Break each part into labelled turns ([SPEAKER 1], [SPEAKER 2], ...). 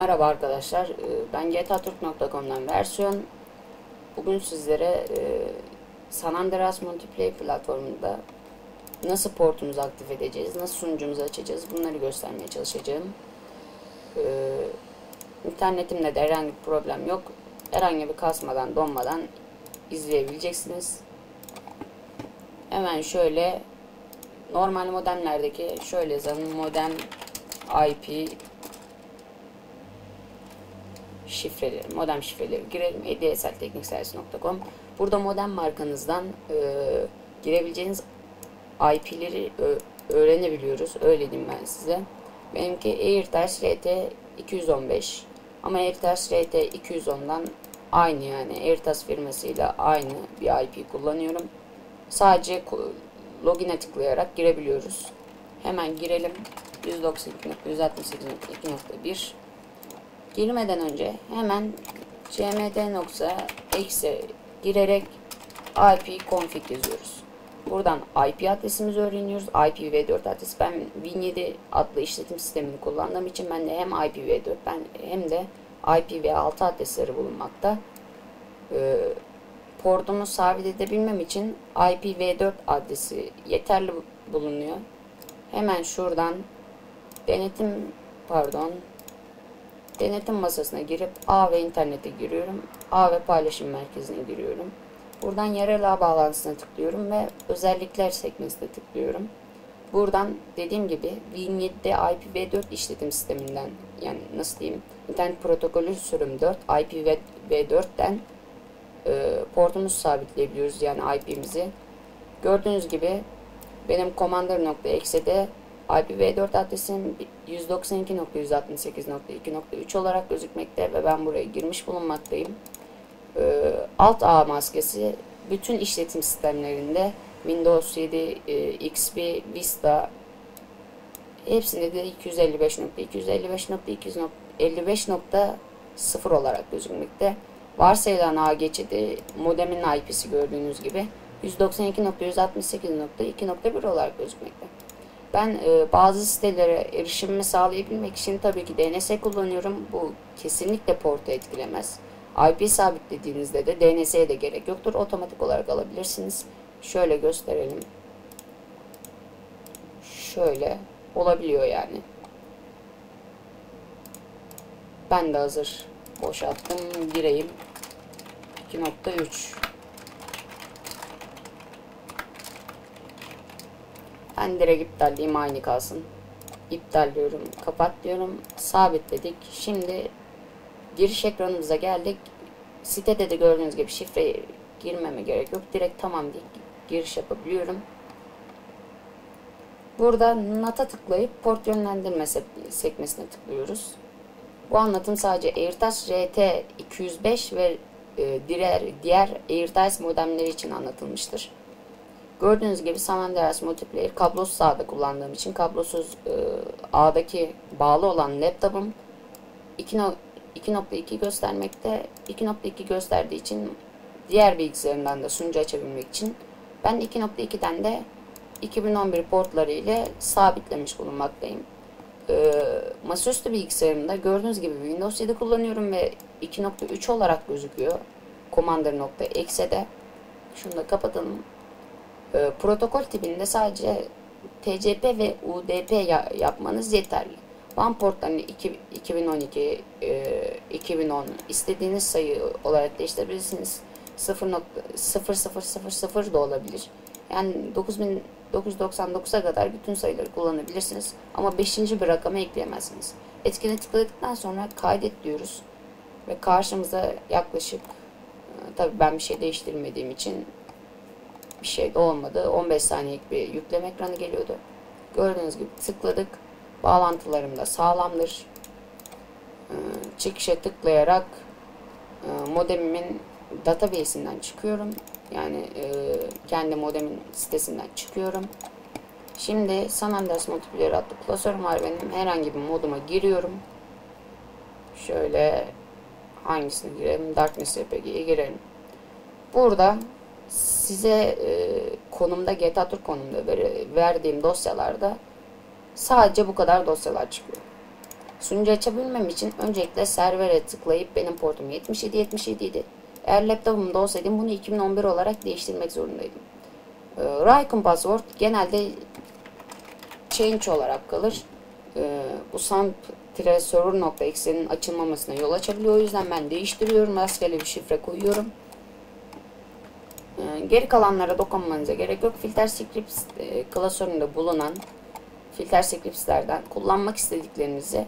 [SPEAKER 1] Merhaba arkadaşlar, Ee, ben gtaturk.com'dan versiyon. Bugün sizlere e, San Andreas Multiplayer platformunda nasıl portumuzu aktif edeceğiz, nasıl sunucumuzu açacağız bunları göstermeye çalışacağım. Ee, İnternetimde de herhangi bir problem yok. Herhangi bir kasmadan, donmadan izleyebileceksiniz. Hemen şöyle normal modemlerdeki şöyle yazalım modem IP şifreleri, modem şifreleri girelim. edslteknikservis.com Burada modem markanızdan e, girebileceğiniz IP'leri öğrenebiliyoruz. Öyle diyeyim ben size. Benimki AirTags RT 215 ama AirTags RT 210'dan aynı yani AirTags firmasıyla aynı bir IP kullanıyorum. Sadece login'e tıklayarak girebiliyoruz. Hemen girelim. 192.168.2.1 girmeden önce hemen cmd.exe girerek ip config yazıyoruz. Buradan IP adresimizi öğreniyoruz. IPv4 adresi. Ben Win7 adlı işletim sistemini kullandığım için ben de hem IPv4 ben hem de IPv6 adresleri bulunmakta. Ee, portumu sabit edebilmem için IPv4 adresi yeterli bulunuyor. Hemen şuradan denetim pardon Denetim masasına girip A ve internete giriyorum. A ve paylaşım merkezine giriyorum. Buradan yerel ağ bağlantısına tıklıyorum ve özellikler sekmesine tıklıyorum. Buradan dediğim gibi Win7'de IPv4 işletim sisteminden yani nasıl diyeyim internet protokolü sürüm 4 IPv4'ten e, portumuzu sabitleyebiliyoruz yani IP'mizi. Gördüğünüz gibi benim commander.exe'de IPv4 adresim 192.168.2.3 olarak gözükmekte ve ben buraya girmiş bulunmaktayım. Ee, alt ağ maskesi bütün işletim sistemlerinde Windows 7, e, XP, Vista hepsinde de 255.255.255.0 olarak gözükmekte. Varsayılan ağ geçidi modemin IP'si gördüğünüz gibi 192.168.2.1 olarak gözükmekte. Ben e, bazı sitelere erişimimi sağlayabilmek için tabii ki DNS kullanıyorum. Bu kesinlikle portu etkilemez. IP sabitlediğinizde de DNS'ye de gerek yoktur. Otomatik olarak alabilirsiniz. Şöyle gösterelim. Şöyle olabiliyor yani. Ben de hazır boşalttım. Gireyim. 2.3 Ben direkt iptal diyeyim aynı kalsın. İptal diyorum. Kapat diyorum. Sabitledik. Şimdi giriş ekranımıza geldik. Sitede de gördüğünüz gibi şifre girmeme gerek yok. Direkt tamam deyip giriş yapabiliyorum. Burada NAT'a tıklayıp port yönlendirme sekmesine tıklıyoruz. Bu anlatım sadece AirTouch RT 205 ve e, diğer, diğer AirTouch modemleri için anlatılmıştır. Gördüğünüz gibi San Andreas Multiplayer kablosuz ağda kullandığım için kablosuz e, ağdaki bağlı olan laptopum 2.2 göstermekte. 2.2 gösterdiği için diğer bilgisayarından da sunucu açabilmek için ben 2.2'den de 2011 portları ile sabitlemiş bulunmaktayım. E, masaüstü bilgisayarımda gördüğünüz gibi Windows 7 kullanıyorum ve 2.3 olarak gözüküyor. Commander.exe'de. Şunu da kapatalım. E, protokol tipinde sadece TCP ve UDP ya, yapmanız yeterli. WAN portlarını 2012, e, 2010 istediğiniz sayı olarak değiştirebilirsiniz. 0.0000 da olabilir. Yani 9999'a kadar bütün sayıları kullanabilirsiniz. Ama 5. bir rakamı ekleyemezsiniz. Etkine tıkladıktan sonra kaydet diyoruz. Ve karşımıza yaklaşık e, tabii ben bir şey değiştirmediğim için bir şey olmadı. 15 saniyelik bir yükleme ekranı geliyordu. Gördüğünüz gibi tıkladık. Bağlantılarım da sağlamdır. Ee, çıkışa tıklayarak e, modemimin database'inden çıkıyorum. Yani e, kendi modemin sitesinden çıkıyorum. Şimdi San Andreas Multiplayer adlı klasörüm var benim. Herhangi bir moduma giriyorum. Şöyle hangisini girelim? Darkness RPG'ye girelim. Burada size e, konumda GTA Tur konumda ver, verdiğim dosyalarda sadece bu kadar dosyalar çıkıyor. Sunucu açabilmem için öncelikle servere tıklayıp benim portum 77 77 idi. Eğer laptopumda olsaydım bunu 2011 olarak değiştirmek zorundaydım. Ee, Raycon password genelde change olarak kalır. Ee, bu samp-server.exe'nin açılmamasına yol açabiliyor. O yüzden ben değiştiriyorum. Rastgele bir şifre koyuyorum. Geri kalanlara dokunmanıza gerek yok. Filter scripts e, klasöründe bulunan filter scriptslerden kullanmak istediklerinizi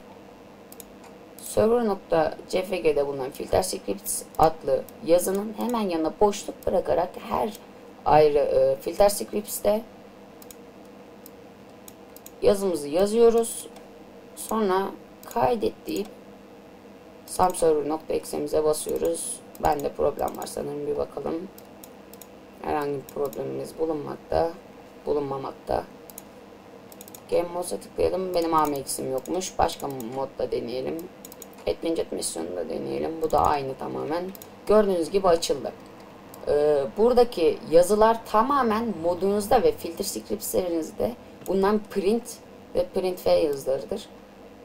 [SPEAKER 1] server.cfg'de bulunan filter scripts adlı yazının hemen yanına boşluk bırakarak her ayrı e, filter scripts'te yazımızı yazıyoruz. Sonra kaydet deyip samserver.exe'mize basıyoruz. Bende problem var sanırım bir bakalım. Herhangi bir problemimiz bulunmakta, bulunmamakta. Game Mode'a tıklayalım. Benim AMX'im yokmuş. Başka modda deneyelim. Etkilencet misyonunda deneyelim. Bu da aynı tamamen. Gördüğünüz gibi açıldı. Ee, buradaki yazılar tamamen modunuzda ve filter scriptlerinizde bundan print ve print f yazılarıdır.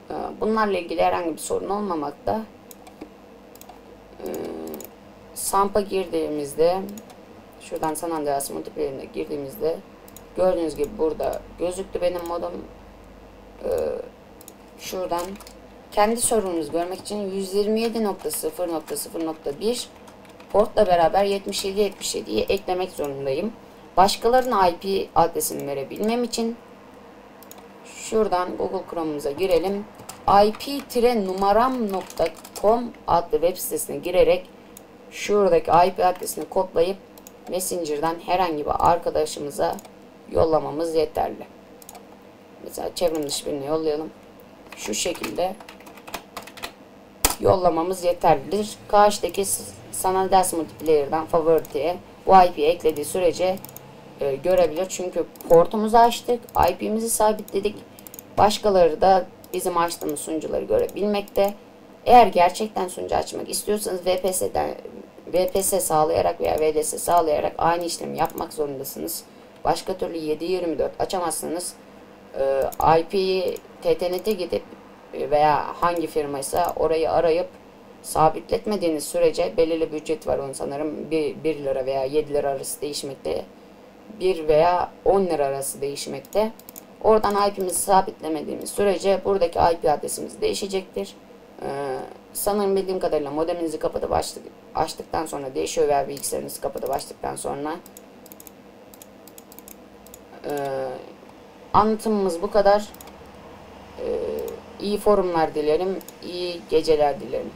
[SPEAKER 1] Ee, bunlarla ilgili herhangi bir sorun olmamakta. Ee, Samp'a girdiğimizde şuradan San Andreas multiplayer'ine girdiğimizde gördüğünüz gibi burada gözüktü benim modum. Ee, şuradan kendi server'ımızı görmek için 127.0.0.1 portla beraber 77.77'yi eklemek zorundayım. Başkalarının IP adresini verebilmem için şuradan Google Chrome'umuza girelim. ip-numaram.com adlı web sitesine girerek şuradaki IP adresini kodlayıp Messenger'dan herhangi bir arkadaşımıza yollamamız yeterli. Mesela çevrim dışı birine yollayalım. Şu şekilde yollamamız yeterlidir. Karşıdaki sanal ders multiplayer'dan favority'ye bu IP'yi eklediği sürece e, görebilir. Çünkü portumuzu açtık. IP'mizi sabitledik. Başkaları da bizim açtığımız sunucuları görebilmekte. Eğer gerçekten sunucu açmak istiyorsanız VPS'den VPS sağlayarak veya VDS sağlayarak aynı işlemi yapmak zorundasınız. Başka türlü 7/24 açamazsınız. Ee, IP'yi TTNet'e gidip veya hangi firmaysa orayı arayıp sabitletmediğiniz sürece belirli bir ücret var onun sanırım 1, 1 lira veya 7 lira arası değişmekte. 1 veya 10 lira arası değişmekte. Oradan IP'mizi sabitlemediğimiz sürece buradaki IP adresimiz değişecektir. Ee, sanırım bildiğim kadarıyla modeminizi kapatıp açtık, açtıktan sonra değişiyor veya bilgisayarınızı kapatıp açtıktan sonra ee, anlatımımız bu kadar. Ee, iyi forumlar dilerim, iyi geceler dilerim.